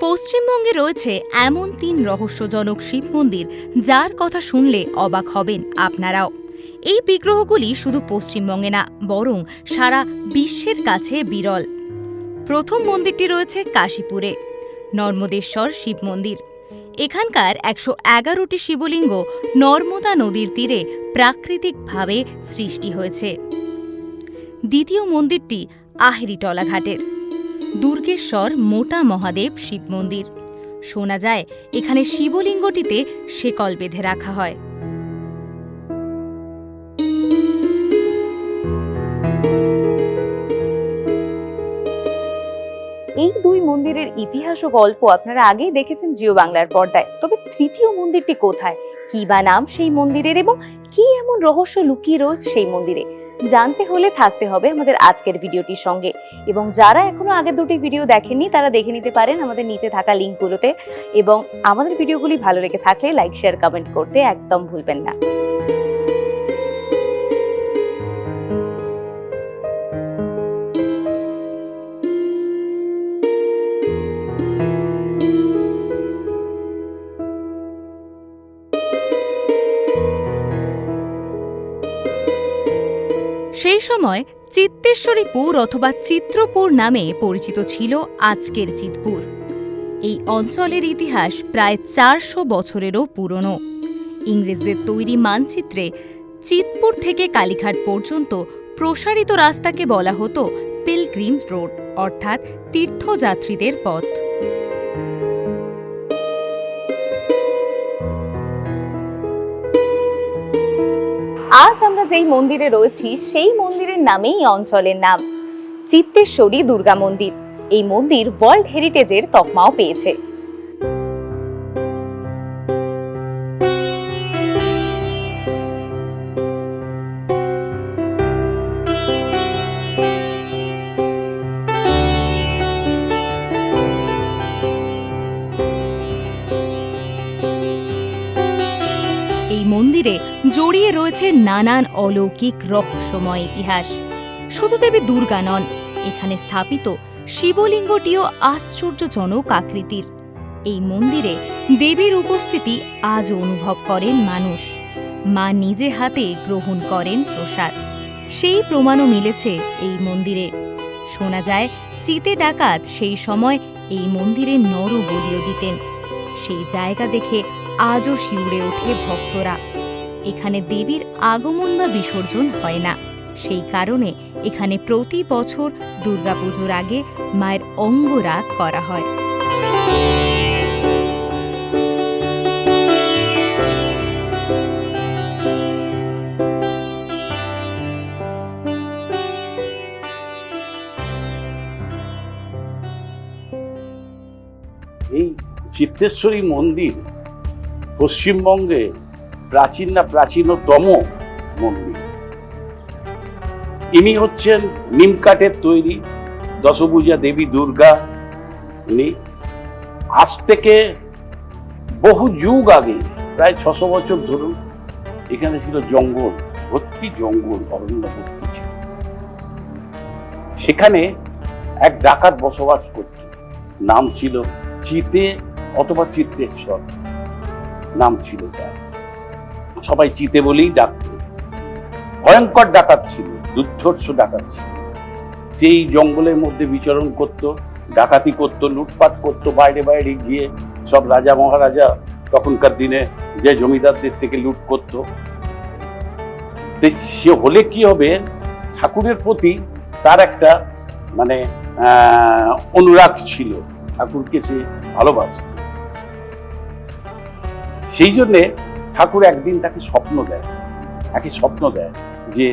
পশ্চিমবঙ্গে রয়েছে এমন তিন রহস্যজনক শিব মন্দির, যার কথা শুনলে অবাক হবেন আপনারাও। এই বিগ্রহগুলি শুধু পশ্চিমবঙ্গে না, বরং সারা বিশ্বের কাছে বিরল। প্রথম মন্দিরটি রয়েছে কাশীপুরে, নর্মদেশ্বর শিব মন্দির। এখানকার একশো এগারোটি শিবলিঙ্গ নর্মদা নদীর তীরে প্রাকৃতিকভাবে সৃষ্টি হয়েছে। দ্বিতীয় মন্দিরটি আহেরিটলা ঘাটের। দুর্গেশ্বর মোটা মহাদেব শিব মন্দির। শোনা যায়, এখানে শিবলিঙ্গটিতে শেকল বেঁধে রাখা হয়। এই দুই মন্দিরের ইতিহাস ও গল্প আপনারা আগেই দেখেছেন জিও বাংলার পর্দায়। তবে তৃতীয় মন্দিরটি কোথায়? কি বা নাম সেই মন্দিরের এবং কি এমন রহস্য লুকিয়ে রয়েছে সেই মন্দিরে? জানতে হলে থাকতে হবে আমাদের আজকের ভিডিওটির সঙ্গে। এবং যারা এখনও আগের দুটি ভিডিও দেখেননি, তারা দেখে নিতে পারেন আমাদের নিচে থাকা লিঙ্কগুলোতে। এবং আমাদের ভিডিওগুলি ভালো লেগে থাকলে লাইক, শেয়ার, কমেন্ট করতে একদম ভুলবেন না। সেই সময় চিত্তেশ্বরীপুর অথবা চিত্রপুর নামে পরিচিত ছিল আজকের চিতপুর। এই অঞ্চলের ইতিহাস প্রায় চারশো বছরেরও পুরনো। ইংরেজদের তৈরি মানচিত্রে চিতপুর থেকে কালীঘাট পর্যন্ত প্রসারিত রাস্তাকে বলা হতো পিলগ্রিম রোড, অর্থাৎ তীর্থযাত্রীদের পথ। আজ আমরা যেই মন্দিরে রয়েছি, সেই মন্দিরের নামেই অঞ্চলের নাম। চিত্তেশ্বরী দুর্গা মন্দির। এই মন্দির ওয়ার্ল্ড হেরিটেজের তকমাও পেয়েছে। এই মন্দিরে জড়িয়ে রয়েছে নানান অলৌকিক রহস্যময় ইতিহাস। শুধু দেবী দুর্গা নন, এখানে স্থাপিত শিবলিঙ্গটিও আশ্চর্যজনক আকৃতির। এই মন্দিরে দেবীর উপস্থিতি আজও অনুভব করেন মানুষ। মা নিজে হাতে গ্রহণ করেন প্রসাদ। সেই প্রমাণও মিলেছে এই মন্দিরে। শোনা যায়, চিতে ডাকাত সেই সময় এই মন্দিরে নর বলিও দিতেন। সেই জায়গা দেখে আজও শিউরে ওঠে ভক্তরা। এখানে দেবীর আগমন বা বিসর্জন হয় না। সেই কারণে এখানে প্রতি বছর দুর্গাপুজোর আগে মায়ের অঙ্গরাগ করা হয়। এই চিত্তেশ্বরী মন্দির পশ্চিমবঙ্গে প্রাচীন না প্রাচীনতম মন্দির। ইনি হচ্ছেন নিমকাঠের তৈরি দশভূজা দেবী দুর্গা। উনি আজ থেকে বহু যুগ আগে, প্রায় ছশো বছর ধরুন, এখানে ছিল জঙ্গল, ভর্তি জঙ্গল, অরণ্য ভর্তি ছিল। সেখানে এক ডাকাত বসবাস করত, নাম ছিল চিতে অথবা চিত্তেশ্বর। নাম ছিল তার। সবাই চিতে বলেই ডাকত। ভয়ঙ্কর ডাকাত ছিল, দুর্ধর্ষ ডাকাত ছিল। যেই জঙ্গলের মধ্যে বিচরণ করত, ডাকাতি করত, লুটপাট করত, বাইরে বাইরে গিয়ে সব রাজা মহারাজা তখনকার দিনে যে জমিদারদের থেকে লুট করত। সে হলে কি হবে? ঠাকুরের প্রতি তার একটা মানে অনুরাগ ছিল। ঠাকুরকে সে ভালোবাসত। সেই জন্যে ঠাকুর একদিন তাকে স্বপ্ন দেয়। তাকে স্বপ্ন দেয় যে,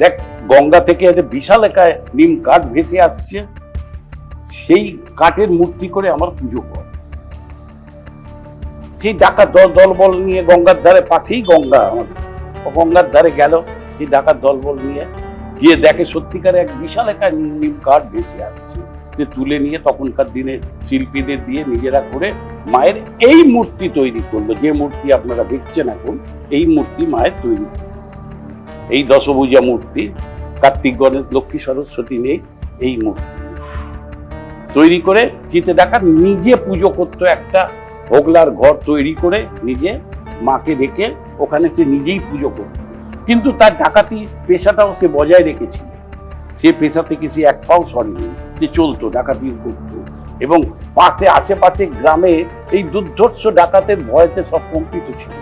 দেখ, গঙ্গা থেকে একটা বিশাল একায় নিম কাঠ ভেসে আসছে, সেই কাঠের মূর্তি করে আমার পুজো কর। সেই ডাকাত দল, দলবল নিয়ে গঙ্গার ধারে, পাশেই গঙ্গা আমাদের। গঙ্গার ধারে গেল, সেই ডাকাত দলবল নিয়ে, গিয়ে দেখে সত্যিকারে এক বিশাল একায় নিম কাঠ ভেসে আসছে। যে তুলে নিয়ে তখনকার দিনে শিল্পীদের দিয়ে নিজেরা করে মায়ের এই মূর্তি তৈরি করল। যে মূর্তি আপনারা দেখছেন এখন, এই মূর্তি মায়ের তৈরি। এই দশভুজা মূর্তি, কার্তিক গণেশ, লক্ষ্মী সরস্বতী নেই, এই মূর্তি। তৈরি করে চিতে ডাকাত নিজে পুজো করতো একটা হোগলার ঘর তৈরি করে নিজে মাকে রেখে ওখানে সে নিজেই পুজো করত। কিন্তু তার ডাকাতি পেশাটাও সে বজায় রেখেছিল। সে পেশা থেকে সে এক পাও সরেনি, সে চলতো, ডাকাতি করতো। এবং পাশে, আশেপাশে গ্রামে এই দুর্ধর্ষ ডাকাতের ভয়তে সব কম্পিত ছিল।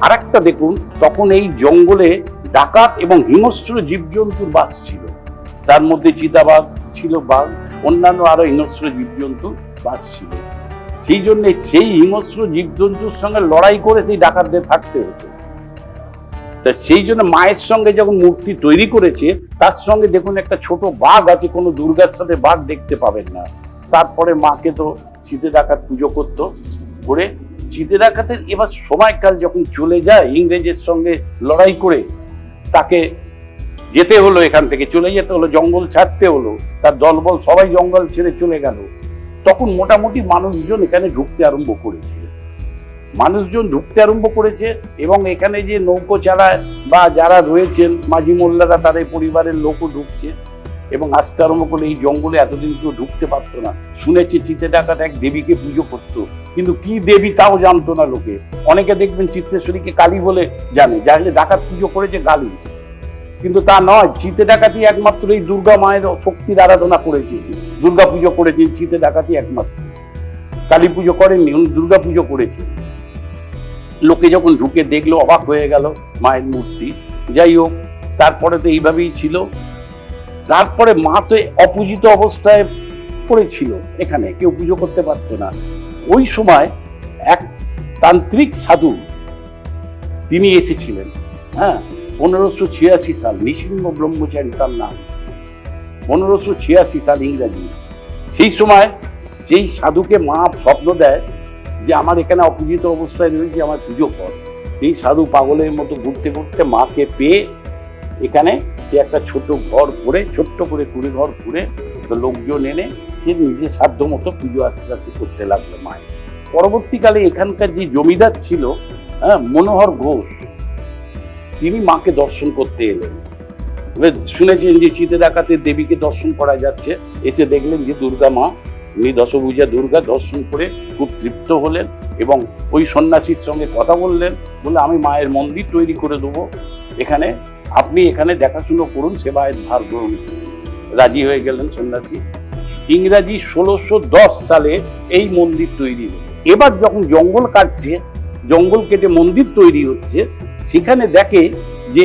আর একটা দেখুন, তখন এই জঙ্গলে ডাকাত এবং হিংস্র জীবজন্তুর বাস ছিল। তার মধ্যে চিতাবাঘ ছিল বাঘ অন্যান্য আরও হিংস্র জীবজন্তু বাস ছিল। সেই জন্য সেই হিংস্র জীবজন্তুর সঙ্গে লড়াই করে সেই ডাকাতদের থাকতে হতো। তা সেই জন্য মায়ের সঙ্গে যখন মূর্তি তৈরি করেছে, তার সঙ্গে দেখুন একটা ছোট বাঘ আছে, কোনো দুর্গার সাথে বাঘ দেখতে পাবেন না। তারপরে মাকে তো চিতে ডাকাত পুজো করতো, করে চিতে ডাকাতের এবার সময়কাল যখন চলে যায়, ইংরেজের সঙ্গে লড়াই করে তাকে যেতে হলো এখান থেকে, চলে যেতে হলো, জঙ্গল ছাড়তে হলো, তার দলবল সবাই জঙ্গল ছেড়ে চলে গেল। তখন মোটামুটি মানুষজন এখানে ঢুকতে আরম্ভ করেছে। মানুষজন ঢুকতে আরম্ভ করেছে এবং এখানে যে নৌকো চালায় বা যারা রয়েছেন মাঝি মোল্লারা, তাদের পরিবারের লোকও ঢুকছে এবং আসতে আরম্ভ করলে এই জঙ্গলে এতদিন কেউ ঢুকতে পারতো না। শুনেছে চিতে ডাকাত এক দেবীকে পুজো করতো। কিন্তু কি দেবী তাও জানতো না লোকে। অনেকে দেখবেন চিত্তেশ্বরীকে কালী বলে জানে যাহলে ডাকাত পুজো করেছে কালী। কিন্তু তা নয় চিতে ডাকাতি একমাত্র এই দুর্গা মায়ের শক্তির আরাধনা করেছে। দুর্গা পুজো করেছেন চিতে ডাকাতি একমাত্র। কালী পুজো করেননি, উনি দুর্গা পুজো করেছেন। লোকে যখন ঢুকে দেখল, অবাক হয়ে গেল, মায়ের মূর্তি। যাই হোক, তারপরে তো এইভাবেই ছিল। তারপরে মা তো অপূজিত অবস্থায় পড়েছিল এখানে, কেউ পুজো করতে পারতো না। ওই সময় এক তান্ত্রিক সাধু, তিনি এসেছিলেন হ্যাঁ পনেরোশো ছিয়াশি সাল, নৃসিংহ ব্রহ্মচারী তার নাম। পনেরোশো ছিয়াশি সাল ইংরাজি। সেই সময় সেই সাধুকে মা স্বপ্ন দেয় যে আমার এখানে অপূজিত অবস্থায় রয়েছে, আমার পুজো কর সেই সাধু পাগলের মতো ঘুরতে ঘুরতে মাকে পেয়ে এখানে সে একটা ছোট ঘর করে, ছোট্ট করে কুড়ি ঘর করে লোকজন এনে সে নিজে সাধ্য মতো পুজো আস্তে করতে লাগল মায়ের। পরবর্তীকালে এখানকার যে জমিদার ছিল হ্যাঁ মনোহর ঘোষ, তিনি মাকে দর্শন করতে এলেন। শুনেছেন যে চিতে ডাকাতে দেবীকে দর্শন করা যাচ্ছে, এসে দেখলেন যে দুর্গা মা উনি দশভূজা দুর্গা দর্শন করে খুব তৃপ্ত হলেন এবং ওই সন্ন্যাসীর সঙ্গে কথা বললেন বলে আমি মায়ের মন্দির তৈরি করে দেবো। এখানে আপনি এখানে দেখাশুনো করুন সেবায়ের ভার গ্রহণ রাজি হয়ে গেলেন সন্ন্যাসী। ইংরাজি ষোলোশো দশ সালে এই মন্দির তৈরি এবার যখন জঙ্গল কাটছে, জঙ্গল কেটে মন্দির তৈরি হচ্ছে, সেখানে দেখে যে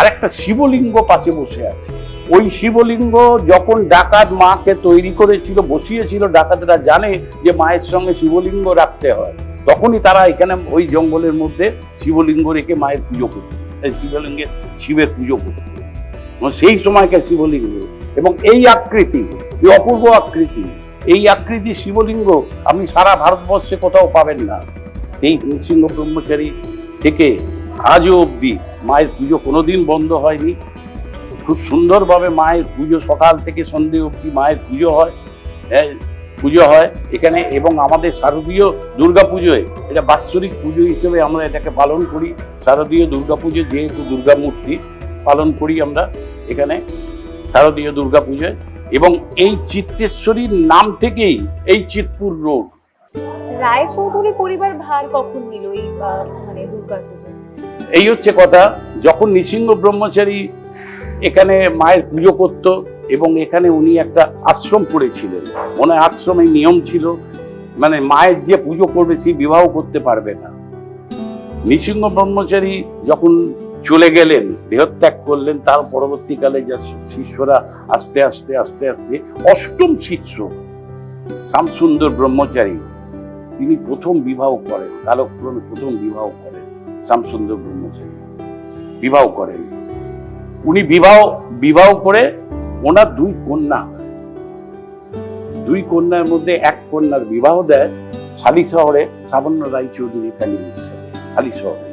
আরেকটা শিবলিঙ্গ পাশে বসে আছে। ওই শিবলিঙ্গ যখন ডাকাত মাকে তৈরি করেছিল, বসিয়েছিল, ডাকাতেরা জানে যে মায়ের সঙ্গে শিবলিঙ্গ রাখতে হয়। তখনই তারা এখানে ওই জঙ্গলের মধ্যে শিবলিঙ্গ রেখে মায়ের পুজো করত। শিবলিঙ্গের শিবের পুজো করত। সেই সময়কার শিবলিঙ্গ। এবং এই আকৃতি, এই অপূর্ব আকৃতি, এই আকৃতি শিবলিঙ্গ আপনি সারা ভারতবর্ষে কোথাও পাবেন না। এই নৃসিংহ ব্রহ্মচারী থেকে আজও অবধি মায়ের পুজো কোনোদিন বন্ধ হয়নি। খুব সুন্দরভাবে মায়ের পুজো সকাল থেকে সন্ধে অবধি মায়ের পুজো হয় হ্যাঁ পুজো হয় এখানে এবং আমাদের শারদীয় দুর্গা পুজোয় এটা বাৎসরিক পুজো হিসেবে আমরা এটাকে পালন করি। শারদীয় দুর্গা পুজো যেহেতু দুর্গা মূর্তি পালন করি আমরা এখানে শারদীয় দুর্গা পুজোয় এবং এই চিত্তেশ্বরীর নাম থেকেই এই চিতপুর রোড। রায়চৌধুরী পরিবার ভার কখন নিল এই মানে দুর্গা পুজো? এই হচ্ছে কথা যখন নৃসিংহ ব্রহ্মচারী এখানে মায়ের পুজো করত এবং এখানে উনি একটা আশ্রম করেছিলেন। ওনার আশ্রমে নিয়ম ছিল মানে মায়ের যে পুজো করবে সে বিবাহ করতে পারবে না। নৃসিংহ ব্রহ্মচারী যখন চলে গেলেন, দেহত্যাগ করলেন, তার পরবর্তীকালে যা শিষ্যরা আস্তে আস্তে আস্তে আস্তে, অষ্টম শিষ্য শ্যামসুন্দর ব্রহ্মচারী, তিনি প্রথম বিবাহ করেন, কালক্রমে প্রথম বিবাহ করেন শ্যামসুন্দর ব্রহ্মচারী। বিবাহ করেন। উনি বিবাহ বিবাহ করে ওনার দুই কন্যা। দুই কন্যার মধ্যে এক কন্যার বিবাহ দেয় শালি শহরে সাবন্য রায়চৌধুরী ফ্যামিলির সাথে শালি শহরে।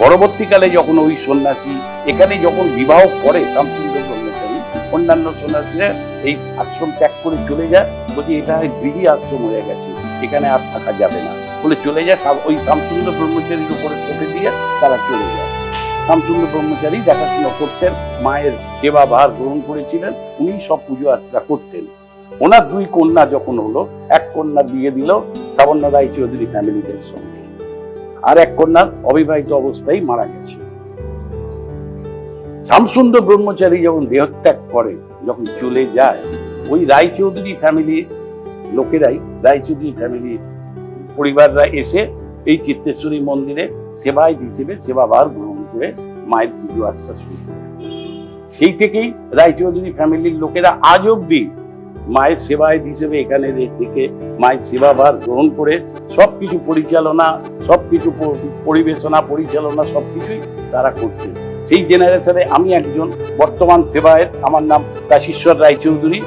পরবর্তীকালে যখন ওই সন্ন্যাসী, এখানে যখন বিবাহ করে শ্যামসুন্দর ব্রহ্মচারী অন্যান্য সন্ন্যাসীরা এই আশ্রম ত্যাগ করে চলে যায়, বলছি এটা গৃহী আশ্রম হয়ে গেছে, এখানে আর থাকা যাবে না। বলে চলে যায়, ওই শ্যামসুন্দর ব্রহ্মচারীর উপরে চেপে দিয়ে তারা চলে যায়। শ্যামসুন্দর ব্রহ্মচারী দেখাশোনা করতেন মায়ের সেবা ভার গ্রহণ করেছিলেন, উনি সব পুজো আর্চা করতেন। ওনার দুই কন্যা যখন হলো, এক কন্যা বিয়ে দিল শ্রাবণ্য রায় চৌধুরী ফ্যামিলিদের সঙ্গে। আর এক কন্যার অবিবাহিত অবস্থায় মারা গেছে। শ্যামসুন্দর ব্রহ্মচারী যখন দেহত্যাগ করে, যখন চলে যায়, ওই রায়চৌধুরী ফ্যামিলির লোকেরাই রায়চৌধুরী ফ্যামিলির পরিবাররা এসে এই চিত্তেশ্বরী মন্দিরে সেবায় হিসেবে সেবাভার গ্রহণ করে মায়ের পুজো আশ্বাস শুরু করে। সেই থেকেই রায়চৌধুরী ফ্যামিলির লোকেরা আজ অব্দি মায়ের সেবায় হিসেবে এখানে থেকে মায়ের সেবাভার গ্রহণ করে সবকিছু পরিচালনা, সবকিছু প- পরিবেশনা, পরিচালনা সবকিছুই তারা করছে। সেই জেনারেশনে আমি একজন বর্তমান সেবায়ের আমার নাম কাশীশ্বর রায়চৌধুরী,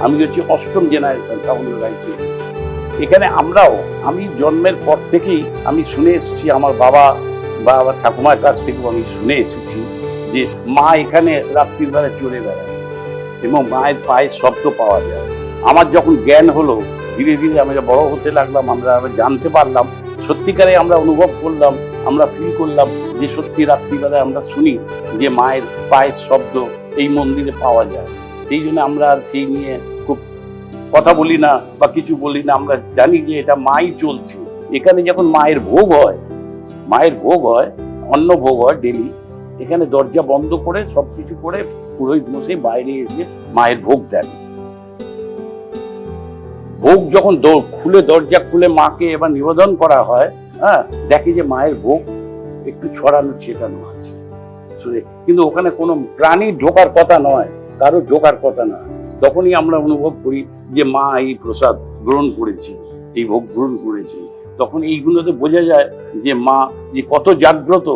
আমি হচ্ছে অষ্টম জেনারেশন শ্রাবণ রায়চৌধুরী। এখানে আমরাও, আমি জন্মের পর থেকেই আমি শুনে এসেছি, আমার বাবা বা আমার ঠাকুমার কাছ থেকেও আমি শুনে এসেছি যে মা এখানে রাত্রির বেলা চড়ে বেড়ায় এবং মায়ের পায়ের শব্দ পাওয়া যায়। আমার যখন জ্ঞান হলো, ধীরে ধীরে আমরা বড় হতে লাগলাম, আমরা জানতে পারলাম, সত্যিকারে আমরা অনুভব করলাম, আমরা ফিল করলাম যে সত্যি রাত্রিবেলায় আমরা শুনি যে মায়ের পায়ের শব্দ এই মন্দিরে পাওয়া যায়। সেই জন্য আমরা আর সেই নিয়ে খুব কথা বলি না বা কিছু বলি না, আমরা জানি যে এটা মাই চলছে। এখানে যখন মায়ের ভোগ হয় মায়ের ভোগ হয়, অন্ন ভোগ হয় ডেলি এখানে দরজা বন্ধ করে সবকিছু করে পুরোহিত মশাই বাইরে এসে মায়ের ভোগ দেন। ভোগ যখন খুলে দরজা খুলে মাকে এবার নিবেদন করা হয় হ্যাঁ দেখে যে মায়ের ভোগ একটু ছড়ানো ছেটানো আছে। কিন্তু ওখানে কোনো প্রাণী ঢোকার কথা নয়, কারও ঢোকার কথা না। তখনই আমরা অনুভব করি যে মা এই প্রসাদ গ্রহণ করেছে, এই ভোগ গ্রহণ করেছে। তখন এইগুলোতে বোঝা যায় যে মা যে কত জাগ্রত।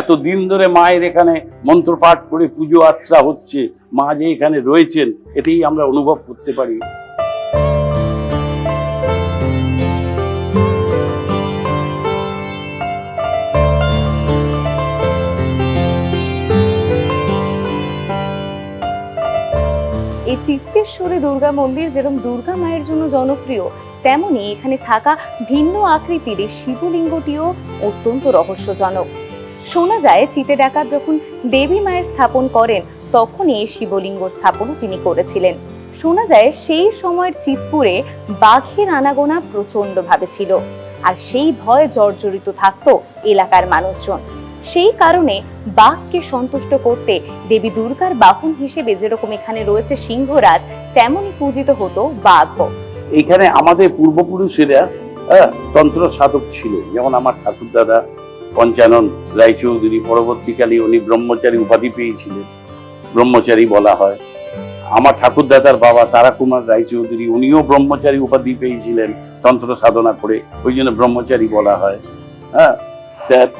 এত দিন ধরে মায়ের এখানে মন্ত্রপাঠ করে পুজো আশ্রা হচ্ছে, মা যে এখানে রয়েছেন, এটাই আমরা অনুভব করতে পারি। এই চিত্তেশ্বরী দুর্গা মন্দির যেরকম দুর্গা মায়ের জন্য জনপ্রিয় তেমনি এখানে থাকা ভিন্ন আকৃতির এই শিবলিঙ্গটিও অত্যন্ত রহস্যজনক। শোনা যায় চিতে ডাকাত যখন দেবী মায়ের স্থাপন করেন, তখনই এই শিবলিঙ্গ স্থাপনও তিনি করেছিলেন। শোনা যায়, সেই সময়ের চিতপুরে বাঘের আনাগোনা প্রচণ্ড ভাবে ছিল আর সেই ভয়ে জর্জরিত থাকতো এলাকার মানুষজন। সেই কারণে বাঘকে সন্তুষ্ট করতে দেবী দুর্গার বাহন হিসেবে যেরকম এখানে রয়েছে সিংহরাজ, তেমনই পূজিত হতো বাঘও। এইখানে আমাদের পূর্বপুরুষেরা হ্যাঁ, তন্ত্র সাধক ছিল যেমন আমার ঠাকুর দাদা পঞ্চানন রায়চৌধুরী পরবর্তীকালে উনি ব্রহ্মচারী উপাধি পেয়েছিলেন ব্রহ্মচারী বলা হয়। আমার ঠাকুর দাদার বাবা তারাকুমার রায়চৌধুরী উনিও ব্রহ্মচারী উপাধি পেয়েছিলেন তন্ত্র সাধনা করে ওই জন্য ব্রহ্মচারী বলা হয়। হ্যাঁ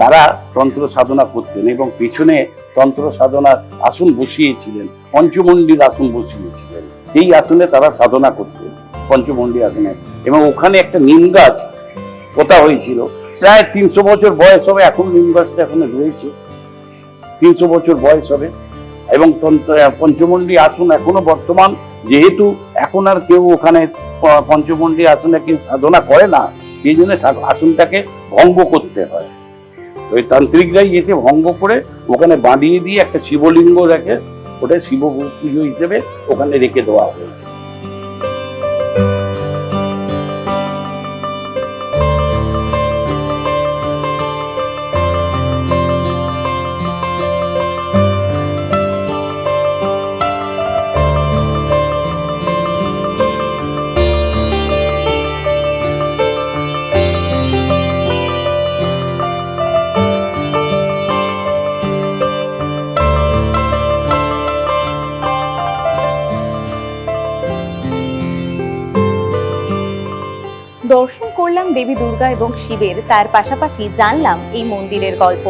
তারা তন্ত্র সাধনা করতেন এবং পেছনে তন্ত্র সাধনার আসন বসিয়েছিলেন পঞ্চমন্ডির আসন বসিয়েছিলেন। এই আসনে তারা সাধনা করতেন। পঞ্চমন্ডি আসনে। এবং ওখানে একটা নিম গাছ পোতা হয়েছিল। প্রায় তিনশো বছর বয়স হবে, এখন নিম গাছটা এখনও রয়েছে। তিনশো বছর বয়স হবে। এবং পঞ্চমন্ডি আসন এখনও বর্তমান। যেহেতু এখন আর কেউ ওখানে পঞ্চমন্ডি আসনে কেউ সাধনা করে না, সেই জন্য আসনটাকে ভঙ্গ করতে হয়। ওই তান্ত্রিকরাই এসে ভঙ্গ করে ওখানে বাঁধিয়ে দিয়ে একটা শিবলিঙ্গ রেখে ওটা শিব পুজো হিসেবে ওখানে রেখে দেওয়া হয়েছে। দেবী দুর্গা এবং শিবের, তার পাশাপাশি জানলাম এই মন্দিরের গল্প।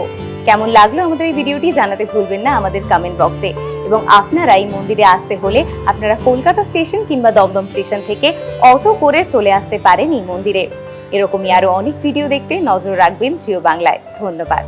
কেমন লাগল আমাদের এই ভিডিওটি জানাতে ভুলবেন না আমাদের কমেন্ট বক্সে এবং আপনারা এই মন্দিরে আসতে হলে আপনারা কলকাতা স্টেশন কিংবা দমদম স্টেশন থেকে অটো করে চলে আসতে পারেন এই মন্দিরে। এরকমই আরও অনেক ভিডিও দেখতে নজর রাখবেন জিও বাংলায়। ধন্যবাদ।